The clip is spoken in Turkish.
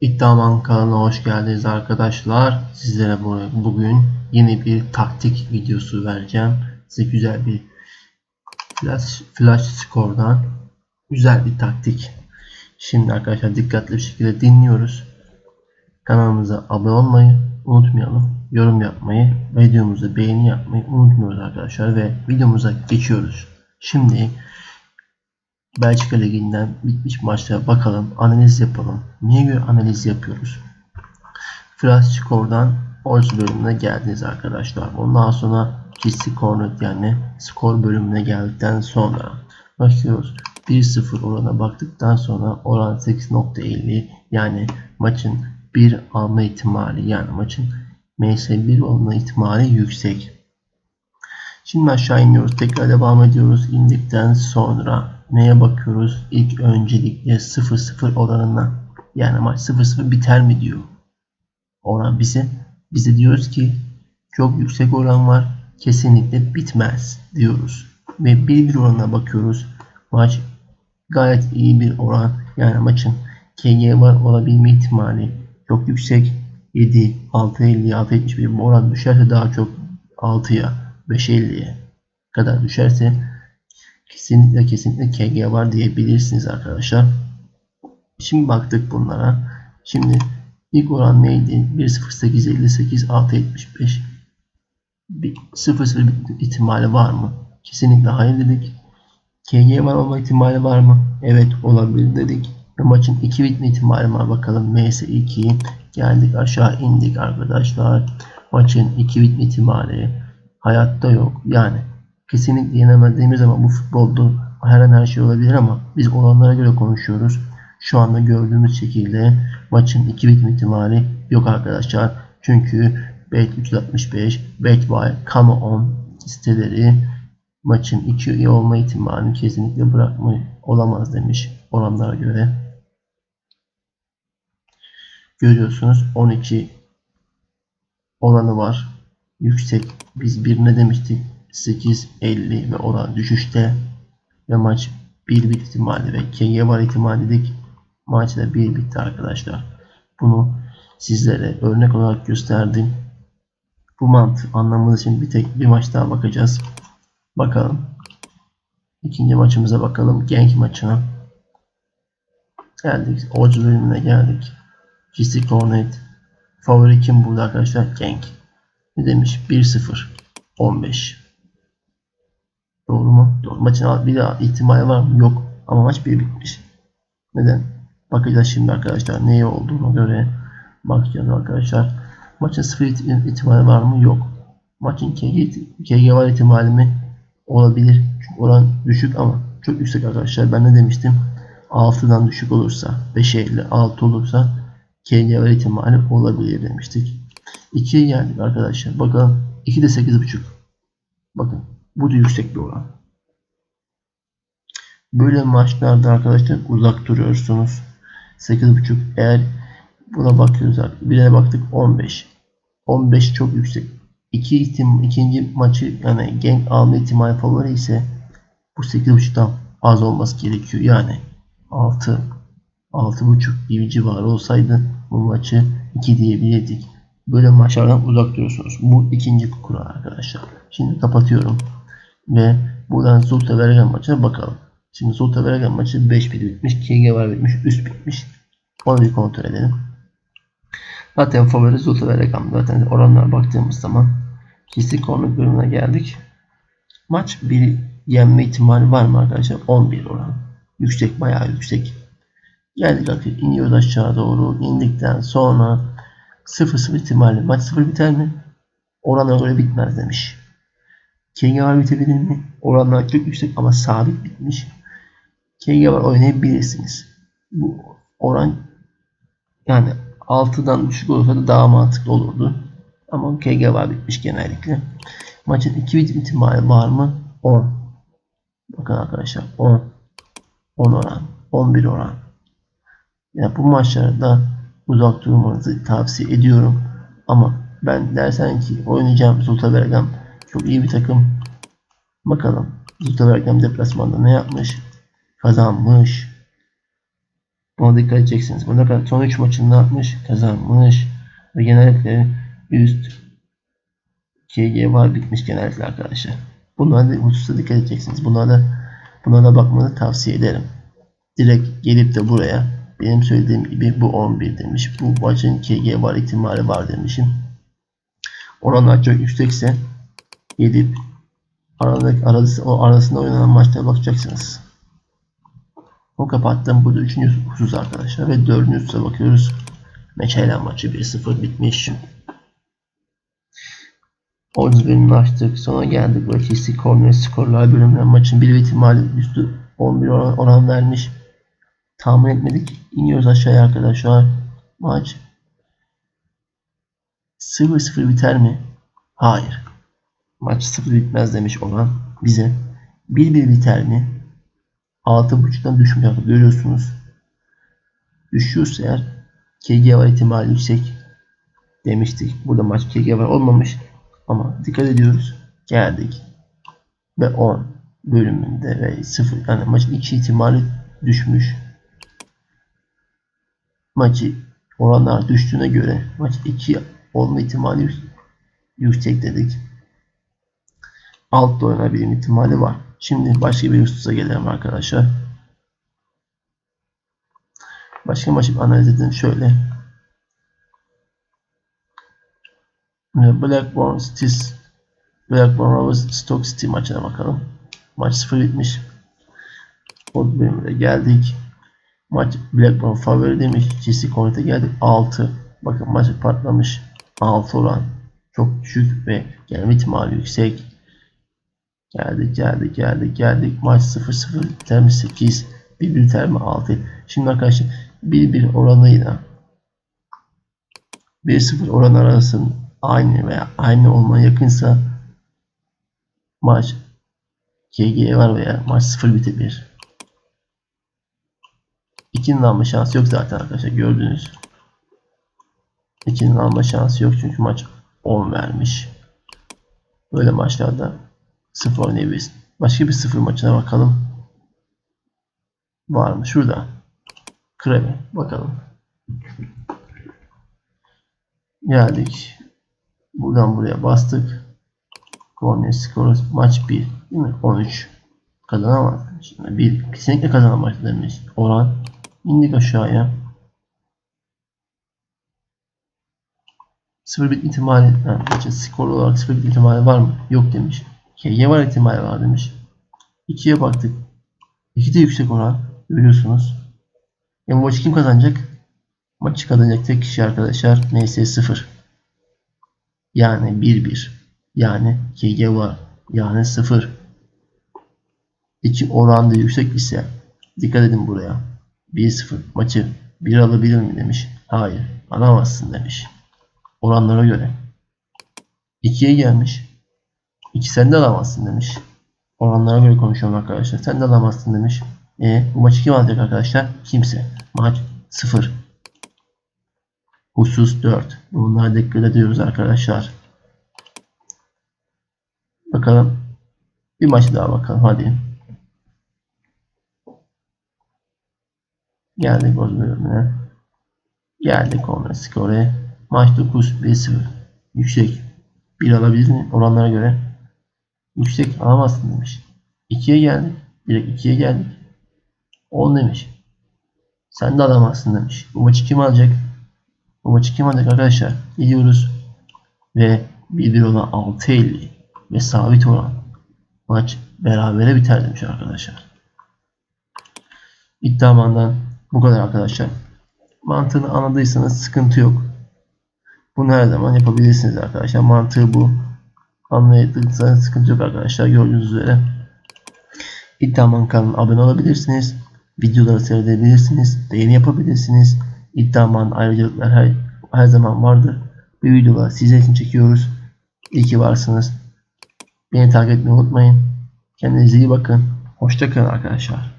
İddiaman kanalına hoş geldiniz arkadaşlar. Sizlere bu- bugün yeni bir taktik videosu vereceğim. Size güzel bir flash, flash skordan güzel bir taktik. Şimdi arkadaşlar dikkatli bir şekilde dinliyoruz. Kanalımıza abone olmayı unutmayalım. Yorum yapmayı, videomuza beğeni yapmayı unutmuyoruz arkadaşlar ve videomuza geçiyoruz. Şimdi Belçika Ligi'nden bitmiş maçlara bakalım, analiz yapalım. Niye göre analiz yapıyoruz? Flash skordan odds bölümüne geldiniz arkadaşlar. Ondan sonra kişi kornet yani skor bölümüne geldikten sonra bakıyoruz. 1-0 orana baktıktan sonra oran 8.50 yani maçın 1 alma ihtimali yani maçın MS1 olma ihtimali yüksek. Şimdi aşağı iniyoruz. Tekrar devam ediyoruz. İndikten sonra neye bakıyoruz? İlk öncelikle 0-0 oranına. Yani maç 0-0 biter mi diyor. Oran bize. Bize diyoruz ki çok yüksek oran var. Kesinlikle bitmez diyoruz. Ve 1-1 oranına bakıyoruz. Maç gayet iyi bir oran. Yani maçın KG var olabilme ihtimali çok yüksek. 7, 6.50, 6.71 bu oran düşerse daha çok 6'ya 5.50'ye kadar düşerse kesinlikle kesinlikle KG var diyebilirsiniz arkadaşlar. Şimdi baktık bunlara. Şimdi ilk oran neydi? 1.0858 6.75 bir 0.0 bir ihtimali var mı? Kesinlikle hayır dedik. KG var olma ihtimali var mı? Evet olabilir dedik. Ve maçın 2 bitme ihtimali var. Bakalım MS2 geldik aşağı indik arkadaşlar. Maçın 2 bitme ihtimali hayatta yok. Yani kesinlikle yenemediğimiz ama bu futbolda her an her şey olabilir ama biz oranlara göre konuşuyoruz. Şu anda gördüğümüz şekilde maçın 2 bitme ihtimali yok arkadaşlar. Çünkü Bet 365, Betbuy, Come On siteleri maçın 2 olma ihtimalini kesinlikle bırakma olamaz demiş oranlara göre. Görüyorsunuz 12 oranı var. Yüksek. Biz bir ne demiştik? 8.50 ve oran düşüşte ve maç 1 bit ihtimali ve KG var ihtimali dedik. Maçta 1 bitti arkadaşlar. Bunu sizlere örnek olarak gösterdim. Bu mantığı anlamamız için bir tek bir maç daha bakacağız. Bakalım. İkinci maçımıza bakalım. Genk maçına. Geldik. Odds bölümüne geldik. GC Cornet. Favori kim burada arkadaşlar? Genk. Ne demiş? 1-0. 15. Doğru mu? Doğru. Maçın bir daha ihtimali var mı? Yok. Ama maç 1 bitmiş. Neden? Bakacağız şimdi arkadaşlar. Neye olduğuna göre bakacağız arkadaşlar. Maçın 0 ihtimali var mı? Yok. Maçın KG, KG var ihtimali mi? Olabilir. Çünkü oran düşük ama çok yüksek arkadaşlar. Ben ne demiştim? 6'dan düşük olursa 5'e 50 6 olursa KG var ihtimali olabilir demiştik. 2'ye geldik arkadaşlar. Bakalım 2 de 8.5. Bakın bu da yüksek bir oran. Böyle maçlarda arkadaşlar uzak duruyorsunuz. 8.5 eğer buna bakıyoruz. Birine baktık 15. 15 çok yüksek. İki ihtim, ikinci maçı yani genk alma ihtimali favori ise bu 8.5'tan az olması gerekiyor. Yani 6 6.5 gibi civarı olsaydı bu maçı 2 diyebilirdik. Böyle maçlardan uzak duruyorsunuz. Bu ikinci kural arkadaşlar. Şimdi kapatıyorum. Ve buradan Zulta Vergen maçına bakalım. Şimdi Zulta Vergen maçı 5-1 bitmiş. KG var bitmiş. Üst bitmiş. Onu bir kontrol edelim. Zaten favori Zulta Vergen. Zaten oranlara baktığımız zaman kesin konu bölümüne geldik. Maç bir yenme ihtimali var mı arkadaşlar? 11 oran. Yüksek bayağı yüksek. Geldik artık iniyoruz aşağı doğru. indikten sonra 0-0 ihtimali. Maç 0 biter mi? Oranlara göre bitmez demiş. Bitebilir mi? Oranlar çok yüksek ama sabit bitmiş. KG var oynayabilirsiniz. Bu oran yani 6'dan düşük olursa da daha mantıklı olurdu. Ama KG var bitmiş genellikle. Maçın 2 bit ihtimali var mı? 10. Bakın arkadaşlar 10. 10 oran. 11 oran. Yani bu maçlarda uzak durmanızı tavsiye ediyorum. Ama ben dersen ki oynayacağım Zulta Bergam çok iyi bir takım. Bakalım Zulta Bergam deplasmanda ne yapmış? Kazanmış. Buna dikkat edeceksiniz. Buna kadar son 3 maçını ne yapmış? Kazanmış. Ve genellikle üst KG var bitmiş genellikle arkadaşlar. Bunlara da hususa dikkat edeceksiniz. Bunlara da, bunlara da bakmanızı tavsiye ederim. Direkt gelip de buraya benim söylediğim gibi bu 11 demiş. Bu maçın KG var ihtimali var demişim. Oranlar çok yüksekse gelip aradaki, arası, o arasında oynanan maçlara bakacaksınız. O kapattım. Bu da üçüncü husus arkadaşlar. Ve dördüncü hususa bakıyoruz. Meçhayla maçı 1-0 bitmiş. Odds bölümünü açtık. Sonra geldik. Kesik korner skorlar bölümüne maçın bir ihtimali üstü 11 oran, oran vermiş. Tahmin etmedik. İniyoruz aşağıya arkadaşlar. Maç 0-0 biter mi? Hayır. Maç 0 bitmez demiş olan bize. 1-1 biter mi? 6.5'dan düşmüş artık görüyorsunuz. Düşüyorsa eğer KG var ihtimali yüksek demiştik. Burada maç KG var olmamış. Ama dikkat ediyoruz. Geldik. Ve 10 bölümünde ve 0 yani maçın 2 ihtimali düşmüş. Maçı oranlar düştüğüne göre maç 2 olma ihtimali yüksek dedik. Altta oynanabilme ihtimali var. Şimdi başka bir hususa gelelim arkadaşlar. Başka maçı analiz edelim şöyle. Blackburn City Blackburn Rovers Stoke City maçına bakalım. Maç 0 bitmiş. O bölümüne geldik. Maç Blackburn favori demiş. Chelsea Cornet'e geldik. 6. Bakın maç patlamış. 6 oran. Çok düşük ve gelme ihtimali yüksek. Geldik geldik geldik geldik. Maç 0-0 biter mi 8? 1-1 biter mi 6? Şimdi arkadaşlar 1-1 oranıyla 1-0 oran arasının aynı veya aynı olmaya yakınsa maç KG var veya maç 0 bitebilir. 2'nin alma şansı yok zaten arkadaşlar gördünüz. 2'nin alma şansı yok çünkü maç 10 vermiş. Böyle maçlarda 0 oynayabiliriz. Başka bir 0 maçına bakalım. Var mı? Şurada. Kremi. Bakalım. Geldik. Buradan buraya bastık. Corner skoru maç 1. Değil mi? 13. Kazanamaz. Şimdi 1. Kesinlikle kazanamaz demiş. Oran. İndik aşağıya. 0 bit ihtimali, yani skor olarak 0 bit ihtimali var mı? Yok demiş. KG var ihtimali var demiş. 2'ye baktık. 2 de yüksek oran. Görüyorsunuz. Ya bu maçı kim kazanacak? Maçı kazanacak tek kişi arkadaşlar. NS 0. Yani 1-1. Yani KG var. Yani 0. 2 oranda yüksek ise dikkat edin buraya. 1-0 maçı 1 alabilir mi demiş. Hayır alamazsın demiş. Oranlara göre. 2'ye gelmiş. 2 sen de alamazsın demiş. Oranlara göre konuşuyorum arkadaşlar. Sen de alamazsın demiş. E, bu maçı kim alacak arkadaşlar? Kimse. Maç 0. Husus 4. Bunlara dikkat ediyoruz arkadaşlar. Bakalım. Bir maç daha bakalım. Hadi. Geldik o bölümüne. Geldik ona skore. Maç 9 1-0. Yüksek. 1 alabilir mi? Oranlara göre. Yüksek alamazsın demiş. 2'ye geldik. Direkt 2'ye geldik. 10 demiş. Sen de alamazsın demiş. Bu maçı kim alacak? Bu maçı kim alacak arkadaşlar? Gidiyoruz. Ve 1 ona 6.50 ve sabit oran. Maç berabere biter demiş arkadaşlar. İddiamandan bu kadar arkadaşlar. Mantığını anladıysanız sıkıntı yok. Bunu her zaman yapabilirsiniz arkadaşlar. Mantığı bu. Anlayabilirseniz sıkıntı yok arkadaşlar. Gördüğünüz üzere. İddiaman kanalına abone olabilirsiniz. Videoları seyredebilirsiniz. Beğeni yapabilirsiniz. İddiaman ayrıcalıklar her, her zaman vardır. Bir videolar sizler için çekiyoruz. İyi ki varsınız. Beni takip etmeyi unutmayın. Kendinize iyi bakın. Hoşçakalın arkadaşlar.